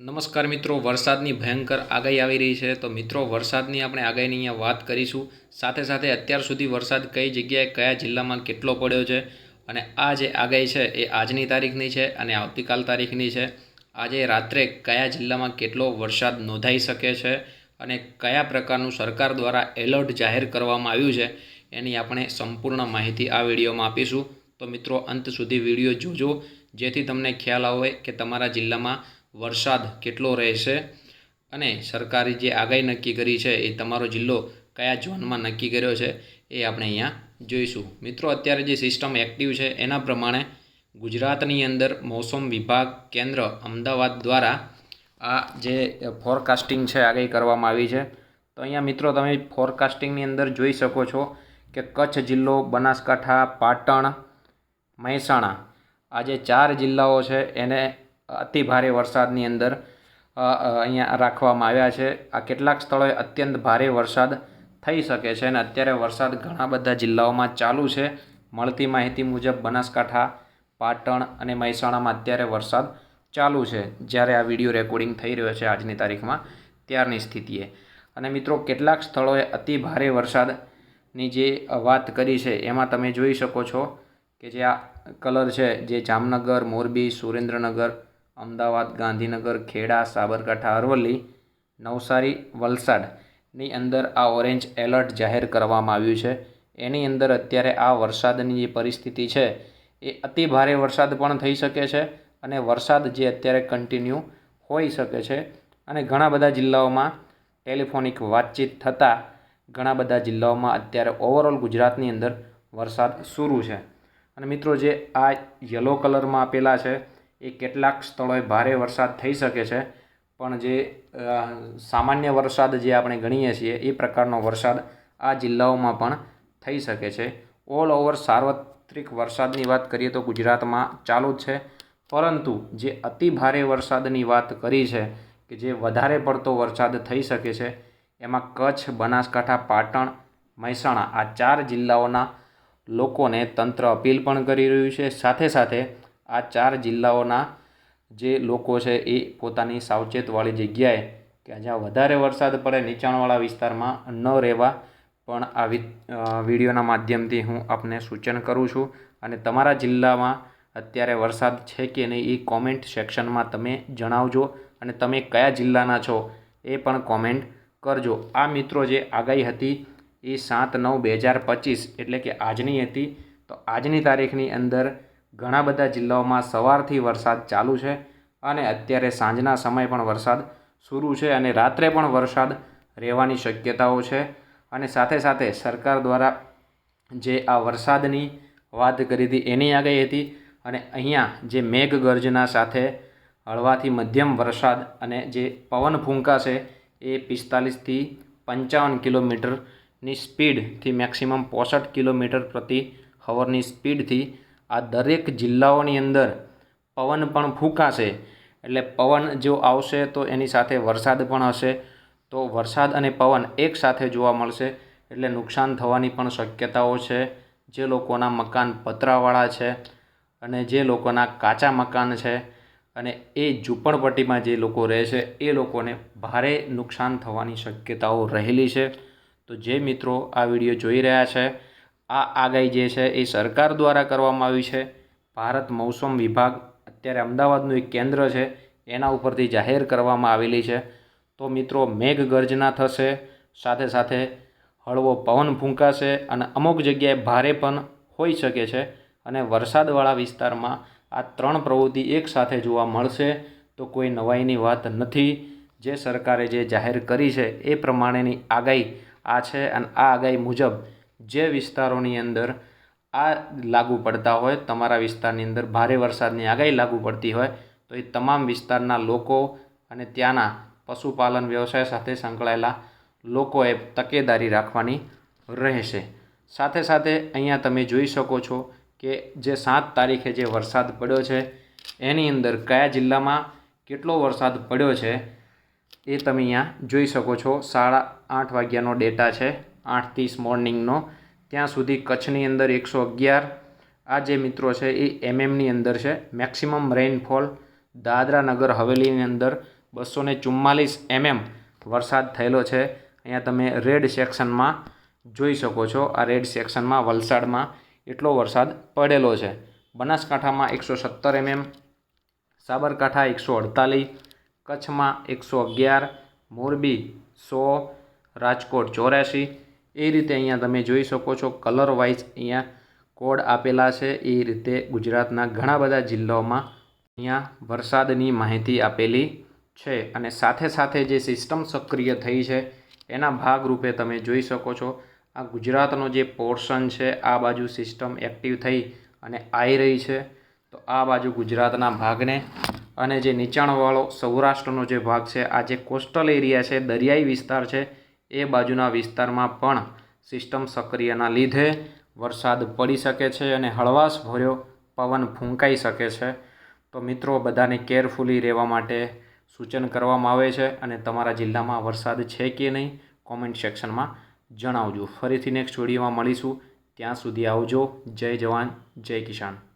નમસ્કાર મિત્રો, વરસાદની ભયંકર આગાહી આવી રહી છે. તો મિત્રો, વરસાદની આપણે આગાહીની અહીંયા વાત કરીશું. સાથે સાથે અત્યાર સુધી વરસાદ કઈ જગ્યાએ, કયા જિલ્લામાં કેટલો પડ્યો છે અને આ જે આગાહી છે એ આજની તારીખની છે અને આવતીકાલ તારીખની છે. આજે રાત્રે કયા જિલ્લામાં કેટલો વરસાદ નોંધાઈ શકે છે અને કયા પ્રકારનું સરકાર દ્વારા એલર્ટ જાહેર કરવામાં આવ્યું છે એની આપણે સંપૂર્ણ માહિતી આ વિડીયોમાં આપીશું. તો મિત્રો, અંત સુધી વીડિયો જોજો. જેથી તમને ખ્યાલ આવે કે તમારા જિલ્લામાં વરસાદ કેટલો રહેશે અને સરકારે જે આગાહી નક્કી કરી છે એ તમારો જિલ્લો કયા ઝોનમાં નક્કી કર્યો છે એ આપણે અહીંયા જોઈશું. મિત્રો, અત્યારે જે સિસ્ટમ એક્ટિવ છે એના પ્રમાણે ગુજરાતની અંદર મોસમ વિભાગ કેન્દ્ર અમદાવાદ દ્વારા આ જે ફોરકાસ્ટિંગ છે, આગાહી કરવામાં આવી છે. તો અહીંયા મિત્રો, તમે ફોરકાસ્ટિંગની અંદર જોઈ શકો છો કે કચ્છ જિલ્લો, બનાસકાંઠા, પાટણ, મહેસાણા આ જે ચાર જિલ્લાઓ છે એને અતિ ભારે વરસાદની અંદર અહીંયા રાખવામાં આવ્યા છે. આ કેટલાક સ્થળોએ અત્યંત ભારે વરસાદ થઈ શકે છે અને અત્યારે વરસાદ ઘણા બધા જિલ્લાઓમાં ચાલુ છે. મળતી માહિતી મુજબ બનાસકાંઠા, પાટણ અને મહેસાણામાં અત્યારે વરસાદ ચાલુ છે. જ્યારે આ વીડિયો રેકોર્ડિંગ થઈ રહ્યો છે આજની તારીખમાં ત્યારની સ્થિતિએ. અને મિત્રો, કેટલાક સ્થળોએ અતિ ભારે વરસાદની જે વાત કરી છે, એમાં તમે જોઈ શકો છો કે જે આ કલર છે, જે જામનગર, મોરબી, સુરેન્દ્રનગર અમદાવાદ, ગાંધીનગર, ખેડા, સાબરકાંઠા, અરવલ્લી, નવસારી વલસાડની અંદર આ ઓરેન્જ એલર્ટ જાહેર કરવામાં આવ્યું છે. એની અંદર અત્યારે આ વરસાદની જે પરિસ્થિતિ છે, એ અતિ ભારે વરસાદ પણ થઈ શકે છે અને વરસાદ જે અત્યારે કન્ટિન્યુ હોઈ શકે છે. અને ઘણા બધા જિલ્લાઓમાં ટેલિફોનિક વાતચીત થતાં ઘણા બધા જિલ્લાઓમાં અત્યારે ઓવરઓલ ગુજરાતની અંદર વરસાદ શરૂ છે. અને મિત્રો જે આ યલો કલરમાં આપેલા છે એ કેટલાક સ્થળોએ ભારે વરસાદ થઈ શકે છે. પણ જે સામાન્ય વરસાદ જે આપણે ગણીએ છીએ, એ પ્રકારનો વરસાદ આ જિલ્લાઓમાં પણ થઈ શકે છે. ઓલ ઓવર સાર્વત્રિક વરસાદની વાત કરીએ તો ગુજરાતમાં ચાલુ જ છે. પરંતુ જે અતિ ભારે વરસાદની વાત કરી છે કે જે વધારે પડતો વરસાદ થઈ શકે છે, એમાં કચ્છ, બનાસકાંઠા, પાટણ, મહેસાણા આ ચાર જિલ્લાઓના લોકોને તંત્ર અપીલ પણ કરી રહ્યું છે. સાથે સાથે આ ચાર જિલ્લાઓના જે લોકો છે એ પોતાની સાવચેતવાળી જગ્યાએ કે જ્યાં વધારે વરસાદ પડે નીચાણવાળા વિસ્તારમાં ન રહેવા પણ આ વિડીયોના માધ્યમથી હું આપને સૂચન કરું છું. અને તમારા જિલ્લામાં અત્યારે વરસાદ છે કે નહીં એ કોમેન્ટ સેક્શનમાં તમે જણાવજો અને તમે કયા જિલ્લાના છો એ પણ કોમેન્ટ કરજો. આ મિત્રો જે આગાહી હતી એ સાત નવ બે હજાર પચીસ એટલે કે આજની હતી. તો આજની તારીખની અંદર ઘણા બધા જિલ્લાઓમાં સવારથી વરસાદ ચાલુ છે અને અત્યારે સાંજના સમયે પણ વરસાદ શરૂ છે અને રાત્રે પણ વરસાદ રહેવાની શક્યતાઓ છે. અને સાથે સાથે સરકાર દ્વારા જે આ વરસાદની વાત કરી હતી એની આગાહી હતી અને અહીંયા જે મેઘગર્જના સાથે હળવાથી મધ્યમ વરસાદ અને જે પવન ફૂંકાશે એ પિસ્તાલીસથી પંચાવન કિલોમીટરની સ્પીડથી મેક્સિમમ પોસઠ કિલોમીટર પ્રતિ હવરની સ્પીડથી આ દરેક જિલ્લાઓની અંદર પવન પણ ફૂંકાશે. એટલે પવન જો આવશે તો એની સાથે વરસાદ પણ હશે. તો વરસાદ અને પવન એક સાથે જોવા મળશે. એટલે નુકસાન થવાની પણ શક્યતાઓ છે. જે લોકોના મકાન પતરાવાળા છે અને જે લોકોના કાચા મકાન છે અને એ ઝૂંપડપટ્ટીમાં જે લોકો રહે છે, એ લોકોને ભારે નુકસાન થવાની શક્યતાઓ રહેલી છે. તો જે મિત્રો આ વીડિયો જોઈ રહ્યા છે આ આગાહી જે છે એ સરકાર દ્વારા કરવામાં આવી છે. ભારત મૌસમ વિભાગ અત્યારે અમદાવાદનું એક કેન્દ્ર છે. એના ઉપરથી જાહેર કરવામાં આવેલી છે. તો મિત્રો મેઘગર્જના થશે. સાથે સાથે હળવો પવન ફૂંકાશે અને અમુક જગ્યાએ ભારે પણ હોઈ શકે છે અને વરસાદવાળા વિસ્તારમાં આ ત્રણ પ્રવૃત્તિ એકસાથે જોવા મળશે. તો કોઈ નવાઈની વાત નથી. જે સરકારે જે જાહેર કરી છે એ પ્રમાણેની આગાહી આ છે અને આ આગાહી મુજબ જે વિસ્તારોની અંદર આ લાગુ પડતા હોય, તમારા વિસ્તારની અંદર ભારે વરસાદની આગાહી લાગુ પડતી હોય, તો એ તમામ વિસ્તારના લોકો અને ત્યાંના પશુપાલન વ્યવસાય સાથે સંકળાયેલા લોકોએ તકેદારી રાખવાની રહેશે. સાથે સાથે અહીંયા તમે જોઈ શકો છો કે જે સાત તારીખે જે વરસાદ પડ્યો છે, એની અંદર કયા જિલ્લામાં કેટલો વરસાદ પડ્યો છે, એ તમે અહીંયા જોઈ શકો છો. સાડા આઠ વાગ્યાનો ડેટા છે, આઠ ત્રીસ મોર્નિંગનો ત્યાં સુધી કચ્છની અંદર એકસો અગિયાર, આ જે મિત્રો છે એ એમએમની અંદર છે. મેક્સિમમ રેઇનફોલ દાદરા નગર હવેલીની અંદર બસો ને ચુમ્માલીસ એમએમ વરસાદ થયેલો છે. અહીંયા તમે રેડ સેક્શનમાં જોઈ શકો છો. આ રેડ સેક્શનમાં વલસાડમાં એટલો વરસાદ પડેલો છે. બનાસકાંઠામાં એકસો સત્તર એમએમ સાબરકાંઠા એકસો અડતાલીસ, કચ્છમાં એકસો અગિયાર, મોરબી સો, રાજકોટ ચોર્યાસી એ રીતે અહીંયા તમે જોઈ શકો છો કલર વાઇઝ અહીંયા કોડ આપેલા છે. એ રીતે ગુજરાતના ઘણા બધા જિલ્લાઓમાં અહીંયા વરસાદની માહિતી આપેલી છે. અને સાથે સાથે જે સિસ્ટમ સક્રિય થઈ છે, એના ભાગરૂપે તમે જોઈ શકો છો, આ ગુજરાતનો જે પોર્શન છે, આ બાજુ સિસ્ટમ એક્ટિવ થઈ અને આવી રહી છે. તો આ બાજુ ગુજરાતના ભાગને અને જે નીચાણવાળો સૌરાષ્ટ્રનો જે ભાગ છે, આ જે કોસ્ટલ એરિયા છે, દરિયાઈ વિસ્તાર છે એ બાજુના વિસ્તારમાં પણ સિસ્ટમ સક્રિયના લીધે વરસાદ પડી શકે છે અને હળવાશ ભર્યો પવન ફૂંકાઈ શકે છે. તો મિત્રો, બધાને કેરફુલી રહેવા માટે સૂચન કરવામાં આવે છે અને તમારા જિલ્લામાં વરસાદ છે કે નહીં, કોમેન્ટ સેક્શનમાં જણાવજો. ફરીથી નેક્સ્ટ વિડીયોમાં મળીશું. ત્યાં સુધી આવજો. જય જવાન, જય કિસાન.